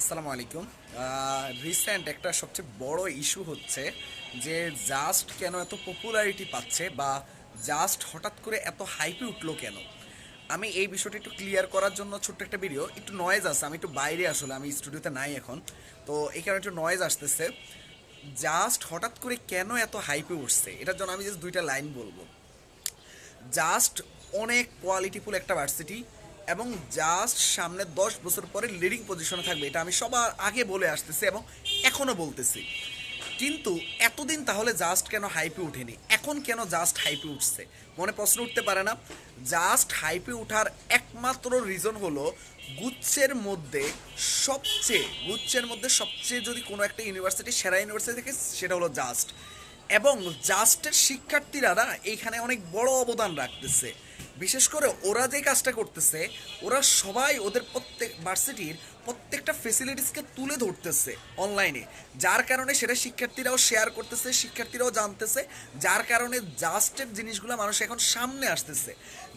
আসসালামু আলাইকুম। রিসেন্ট একটা সবচেয়ে বড় ইস্যু হচ্ছে যে জাস্ট কেন এত পপুলারিটি পাচ্ছে বা জাস্ট হঠাৎ করে এত হাইপে উঠল কেন? আমি এই বিষয়টি একটু ক্লিয়ার করার জন্য ছোট্ট একটা ভিডিও একটু নয়েজ আছে, আমি একটু বাইরে আসলে, আমি স্টুডিওতে নাই এখন। তো এই কারণে একটু নয়েজ আসতেছে। জাস্ট হঠাৎ করে কেন এত হাইপে উঠছে? এটার জন্য আমি জাস্ট দুইটা লাইন বলব। জাস্ট অনেক কোয়ালিটিফুল একটা ভার্সিটি এবং জাস্ট সামনে দশ বছর পরে লিডিং পজিশনে থাকবে, এটা আমি সবার আগে বলে আসতেছি এবং এখনও বলতেছি। কিন্তু এতদিন তাহলে জাস্ট কেন হাইপে উঠেনি? এখন কেন জাস্ট হাইপে উঠছে? মনে প্রশ্ন উঠতে পারে না। জাস্ট হাইপে উঠার একমাত্র রিজন হলো গুচ্ছের মধ্যে সবচেয়ে, গুচ্ছের মধ্যে সবচেয়ে যদি কোনো একটা ইউনিভার্সিটি সেরা ইউনিভার্সিটি থেকে, সেটা হলো জাস্ট এবং জাস্টের শিক্ষার্থীরা না, এইখানে অনেক বড় অবদান রাখতেছে। বিশেষ করে ওরা যে কাজটা করতেছে, ওরা সবাই ওদের প্রত্যেক ভার্সিটির প্রত্যেকটা ফেসিলিটিসকে তুলে ধরতেছে অনলাইনে যার কারণে সেটা শিক্ষার্থীরাও শেয়ার করতেছে, শিক্ষার্থীরাও জানতেছে, যার কারণে জাস্টের জিনিসগুলো মানুষ এখন সামনে আসতেছে।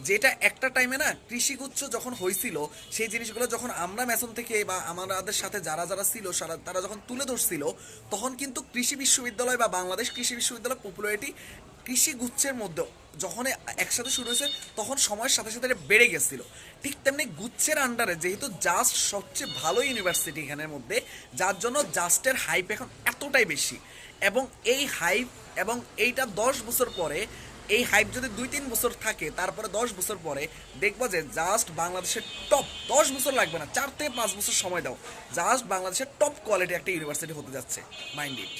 যেটা একটা টাইমে না কৃষিগুচ্ছ যখন হয়েছিল সেই জিনিসগুলো যখন আমরা মেসন থেকে বা আমাদের সাথে যারা যারা ছিল তারা যখন তুলে ধরছিল, তখন কিন্তু কৃষি বিশ্ববিদ্যালয় বা বাংলাদেশ কৃষি বিশ্ববিদ্যালয় পপুলারিটি কৃষি গুচ্ছের মধ্যে যখন একসাথে শুরু হয়েছে, তখন সময়ের সাথে সাথে বেড়ে গেছিল। ঠিক তেমনি গুচ্ছের আন্ডারে যেহেতু জাস্ট সবচেয়ে ভালো ইউনিভার্সিটি এখানের মধ্যে, যার জন্য জাস্টের হাইপ এখন এতটাই বেশি। এবং এই হাইপ এবং এইটা দশ বছর পরে, এই হাইপ যদি দুই তিন বছর থাকে, তারপরে দশ বছর পরে দেখব যে জাস্ট বাংলাদেশের টপ দশ বছর লাগবে না, চার থেকে পাঁচ বছর সময় দাও। জাস্ট বাংলাদেশের টপ কোয়ালিটি একটা ইউনিভার্সিটি হতে যাচ্ছে মাইন্ড ইট